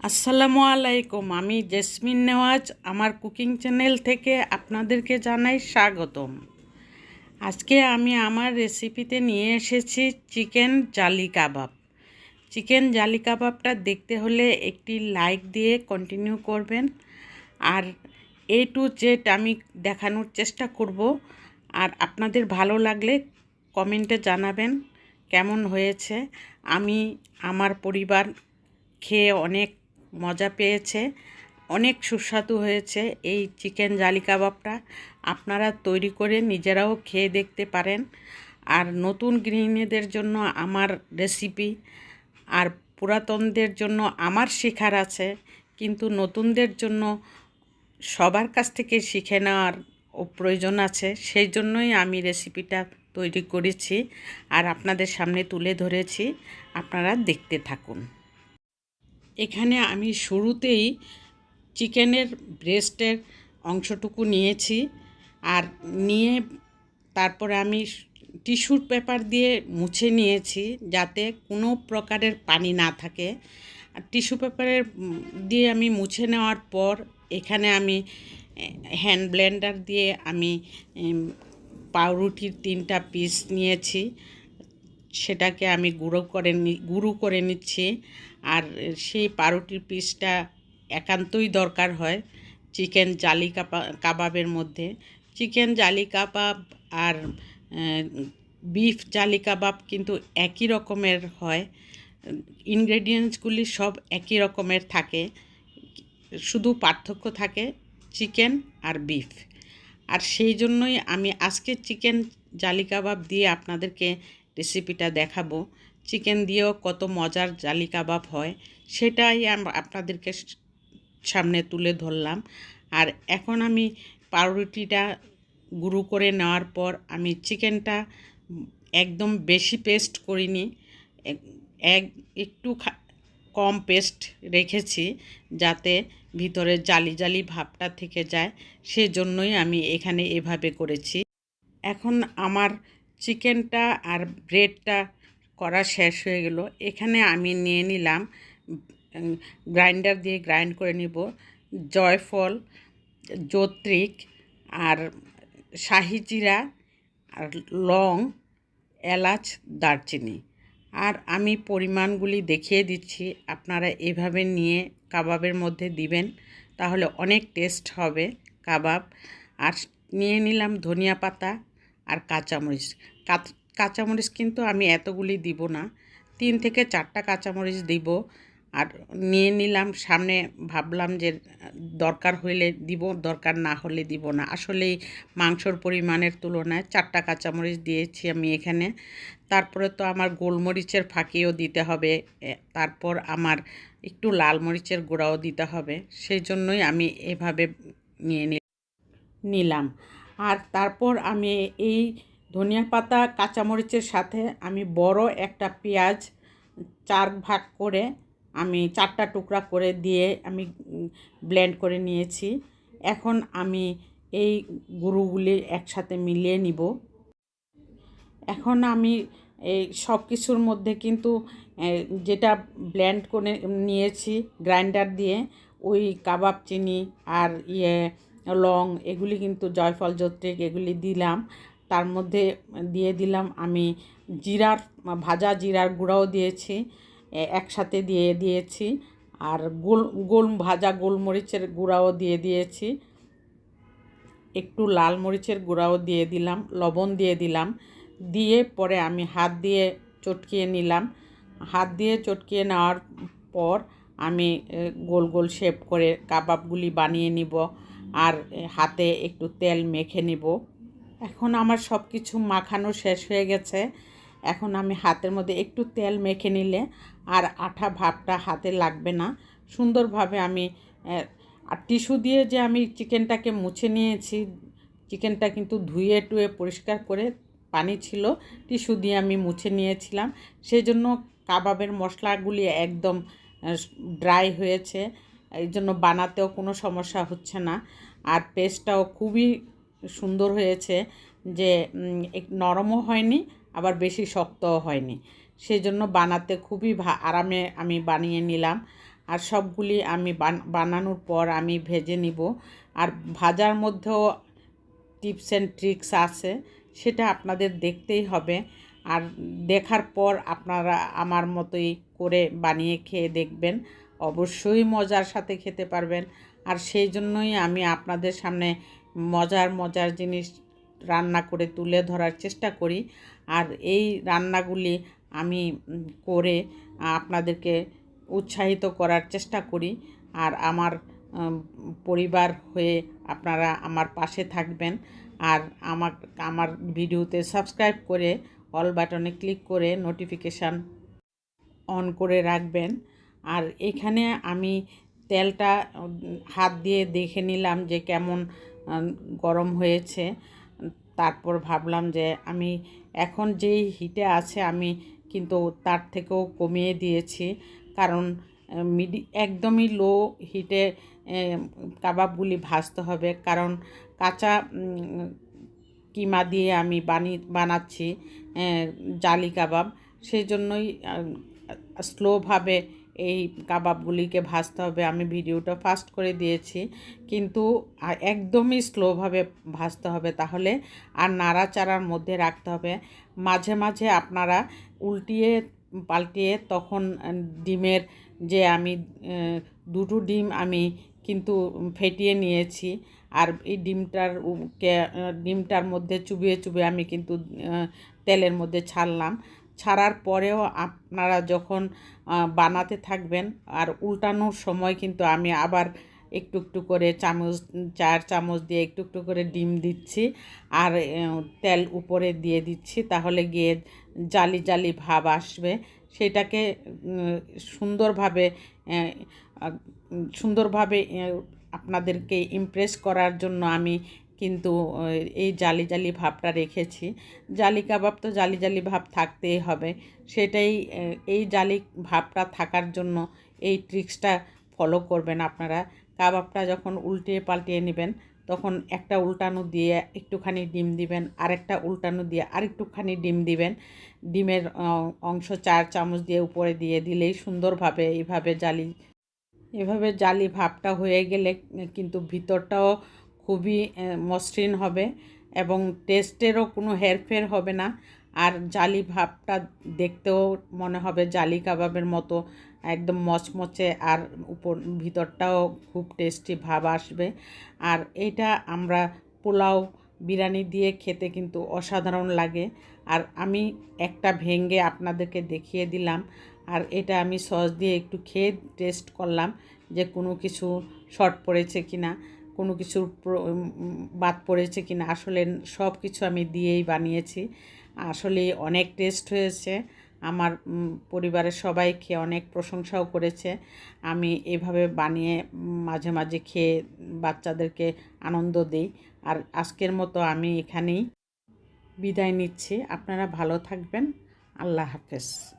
আসসালামু আলাইকুম, আমি জেসমিন নেওয়াজ, আমার কুকিং চ্যানেল থেকে আপনাদেরকে জানাই স্বাগতম। আজকে আমি আমার রেসিপিতে নিয়ে এসেছি চিকেন জালি কাবাব। চিকেন জালি কাবাবটা দেখতে হলে একটি লাইক দিয়ে কন্টিনিউ করবেন। আর এ টু জেড আমি দেখানোর চেষ্টা করব। আর আপনাদের ভালো লাগলে কমেন্টে জানাবেন কেমন হয়েছে। আমি, আমার পরিবার খেয়ে অনেক মজা পেয়েছে। অনেক সুস্বাদু হয়েছে এই চিকেন জালি কাবাবটা। আপনারা তৈরি করে নিজেরাও খেয়ে দেখতে পারেন। আর নতুন গৃহিণীদের জন্য আমার রেসিপি আর পুরাতনদের জন্য আমার শেখার আছে। কিন্তু নতুনদের জন্য সবার কাছ থেকে শিখে নেওয়ার ও প্রয়োজন আছে। সেই জন্যই আমি রেসিপিটা তৈরি করেছি। আর আপনাদের সামনে তুলে ধরেছি। আপনারা দেখতে থাকুন। এখানে আমি শুরুতেই চিকেনের ব্রেস্টের অংশটুকু নিয়েছি আর নিয়ে তারপরে আমি টিস্যুর পেপার দিয়ে মুছে নিয়েছি যাতে কোনো প্রকারের পানি না থাকে। আর টিস্যু পেপারের দিয়ে আমি মুছে নেওয়ার পর এখানে আমি হ্যান্ড ব্লেন্ডার দিয়ে আমি পাউরুটির তিনটা পিস নিয়েছি। সেটাকে আমি গুঁড়ো করে নি, গুঁড়ো করে নিচ্ছি। আর সেই পাউরুটির পিসটা একান্তই দরকার হয় চিকেন জালি কাবা কাবাবের মধ্যে। চিকেন জালি কাবাব আর বিফ জালি কাবাব কিন্তু একই রকমের হয়। ইনগ্রেডিয়েন্টসগুলি সব একই রকমের থাকে। শুধু পার্থক্য থাকে চিকেন আর বিফ আর সেই জন্যই আমি আজকে চিকেন জালি কাবাব দিয়ে আপনাদেরকে রেসিপিটা দেখাবো। চিকেন দিয়েও কত মজার জালি কাবাব হয়, সেটাই আপনাদেরকে সামনে তুলে ধরলাম। আর এখন আমি পাউরুটিটা গুঁড়ো করে নেওয়ার পর আমি চিকেনটা একদম বেশি পেস্ট করিনি, এক একটু কম পেস্ট রেখেছি যাতে ভিতরে জালি জালি ভাবটা থেকে যায়, সেজন্যই আমি এখানে এভাবে করেছি। এখন আমার চিকেনটা আর ব্রেডটা করা শেষ হয়ে গেল। এখানে আমি নিয়ে নিলাম গ্রাইন্ডার দিয়ে গ্রাইন্ড করে নিব। জয়ফল, জত্রিক আর শাহি জিরা আর লং, এলাচ, দারচিনি। আর আমি পরিমাণগুলি দেখিয়ে দিচ্ছি, আপনারা এভাবে নিয়ে কাবাবের মধ্যে দিবেন, তাহলে অনেক টেস্ট হবে কাবাব। আর নিয়ে নিলাম ধনিয়া পাতা আর কাঁচামরিচ। কাঁচামরিচ কিন্তু আমি এতগুলি দিব না। তিন থেকে চারটা কাঁচামরিচ দিব। আর নিয়ে নিলাম, সামনে ভাবলাম যে দরকার হইলে দিব, দরকার না হলে দিব না। আসলেই মাংসর পরিমাণের তুলনায় চারটা কাঁচামরিচ দিয়েছি আমি এখানে। তারপরে তো আমার গোলমরিচের ফাঁকিও দিতে হবে। তারপর আমার একটু লাল মরিচের গুঁড়াও দিতে হবে। সেই জন্যই আমি এভাবে নিয়ে নিলাম। আর তারপর আমি এই ধনিয়া পাতা, কাঁচামরিচের সাথে আমি বড় একটা পেঁয়াজ চার ভাগ করে আমি চারটা টুকরা করে দিয়ে আমি ব্লেন্ড করে নিয়েছি। এখন আমি এই গুঁড়োগুলি একসাথে মিলিয়ে নিব। এখন আমি এই সব কিছুর মধ্যে কিন্তু যেটা ব্লেন্ড করে নিয়েছি গ্রাইন্ডার দিয়ে, ওই কাবাব চিনি আর ইয়ে লং, এগুলি কিন্তু জয়ফল, জত্রিক এগুলি দিলাম। তার মধ্যে দিয়ে দিলাম আমি জিরার, ভাজা জিরার গুঁড়াও দিয়েছি একসাথে দিয়ে দিয়েছি। আর গোল গোল, ভাজা গোলমরিচের গুঁড়াও দিয়ে দিয়েছি। একটু লাল মরিচের গুঁড়াও দিয়ে দিলাম, লবণ দিয়ে দিলাম। দিয়ে পরে আমি হাত দিয়ে চটকিয়ে নিলাম। হাত দিয়ে চটকিয়ে নেওয়ার পর আমি গোল গোল শেপ করে কাবাবগুলি বানিয়ে নিব। আর হাতে একটু তেল মেখে নিব। এখন আমার সব কিছু মাখানো শেষ হয়ে গেছে। এখন আমি হাতের মধ্যে একটু তেল মেখে নিলে আর আঠা ভাবটা হাতে লাগবে না। সুন্দরভাবে আমি আর টিস্যু দিয়ে যে আমি চিকেনটাকে মুছে নিয়েছি, চিকেনটা কিন্তু ধুয়ে টুয়ে পরিষ্কার করে পানি ছিল, টিস্যু দিয়ে আমি মুছে নিয়েছিলাম। সেই জন্য কাবাবের মশলাগুলি একদম ড্রাই হয়েছে। এই জন্য বানাতেও কোনো সমস্যা হচ্ছে না। আর পেস্টটাও খুবই সুন্দর হয়েছে যে নরমও হয়নি, আবার বেশি শক্তও হয়নি। সেই জন্য বানাতে খুবই আরামে আমি বানিয়ে নিলাম। আর সবগুলি আমি বান- বানানোর পর আমি ভেজে নিব। আর ভাজার মধ্যেও টিপস অ্যান্ড ট্রিক্স আছে, সেটা আপনাদের দেখতেই হবে। আর দেখার পর আপনারা আমার মতোই করে বানিয়ে খেয়ে দেখবেন। অবশ্যই মজার সাথে খেতে পারবেন। আর সেই জন্যই আমি আপনাদের সামনে মজার মজার জিনিস রান্না করে তুলে ধরার চেষ্টা করি। আর এই রান্নাগুলি আমি করে আপনাদেরকে উৎসাহিত করার চেষ্টা করি। আর আমার পরিবার হয়ে আপনারা আমার পাশে থাকবেন। আর আমার আমার ভিডিওতে সাবস্ক্রাইব করে অল বাটনে ক্লিক করে নোটিফিকেশান অন করে রাখবেন। আর এখানে আমি তেলটা হাত দিয়ে দেখে নিলাম যে কেমন গরম হয়েছে। তারপর ভাবলাম যে আমি এখন যেই হিটে আছে আমি কিন্তু তার থেকেও কমিয়ে দিয়েছি। কারণ মিডি, একদমই লো হিটে কাবাবগুলি ভাজতে হবে। কারণ কাঁচা কিমা দিয়ে আমি বানি, বানাচ্ছি জালি কাবাব। সেই জন্যই স্লোভাবে এই কাবাবগুলিকে ভাজতে হবে। আমি ভিডিওটা ফাস্ট করে দিয়েছি। কিন্তু একদমই স্লোভাবে ভাজতে হবে। তাহলে আর নাড়াচাড়ার মধ্যে রাখতে হবে। মাঝে মাঝে আপনারা উল্টিয়ে পাল্টিয়ে তখন ডিমের যে আমি দুটো ডিম আমি কিন্তু ফেটিয়ে নিয়েছি। আর এই ডিমটার ডিমটার মধ্যে চুবিয়ে চুবিয়ে আমি কিন্তু তেলের মধ্যে ছাড়লাম। ছাড়ার পরেও আপনারা যখন বানাতে থাকবেন, আর উল্টানোর সময় কিন্তু আমি আবার একটু একটু করে চামচ, চার চামচ দিয়ে একটু একটু করে ডিম দিচ্ছি, আর তেল উপরে দিয়ে দিচ্ছি, তাহলে গিয়ে জালি জালি ভাব আসবে। সেটাকে সুন্দরভাবে সুন্দরভাবে আপনাদেরকে ইমপ্রেস করার জন্য আমি কিন্তু এই জালি জালি ভাবটা রেখেছি। জালি কাবাব তো জালি জালি ভাব থাকতেই হবে। সেটাই এই জালি ভাবটা থাকার জন্য এই ট্রিক্সটা ফলো করবেন আপনারা। কাবাবটা যখন উল্টিয়ে পাল্টিয়ে নেবেন, তখন একটা উল্টানো দিয়ে একটুখানি ডিম দিবেন, আরেকটা উল্টানো দিয়ে আরেকটুখানি ডিম দিবেন। ডিমের অংশ চার চামচ দিয়ে উপরে দিয়ে দিলেই সুন্দরভাবে এইভাবে জালি, এভাবে জালি ভাবটা হয়ে গেলে কিন্তু ভিতরটাও খুবই মসৃণ হবে এবং টেস্টেরও কোনো হেরফের হবে না। আর জালি ভাবটা দেখতেও মনে হবে জালি কাবাবের মতো একদম মচমচে আর উপর, ভিতরটাও খুব টেস্টি ভাব আসবে। আর এটা আমরা পোলাও বিরিয়ানি দিয়ে খেতে কিন্তু অসাধারণ লাগে। আর আমি একটা ভেঙে আপনাদেরকে দেখিয়ে দিলাম। আর এটা আমি সস দিয়ে একটু খেয়ে টেস্ট করলাম যে কোনো কিছু শর্ট পড়েছে কি না কোনো কিছুর বাদ পড়েছে কি না আসলে সব কিছু আমি দিয়েই বানিয়েছি। আসলে অনেক টেস্ট হয়েছে। আমার পরিবারের সবাই খেয়ে অনেক প্রশংসাও করেছে। আমি এভাবে বানিয়ে মাঝে মাঝে খেয়ে বাচ্চাদেরকে আনন্দ দিই। আর আজকের মতো আমি এখানেই বিদায় নিচ্ছি। আপনারা ভালো থাকবেন। আল্লাহ হাফেজ।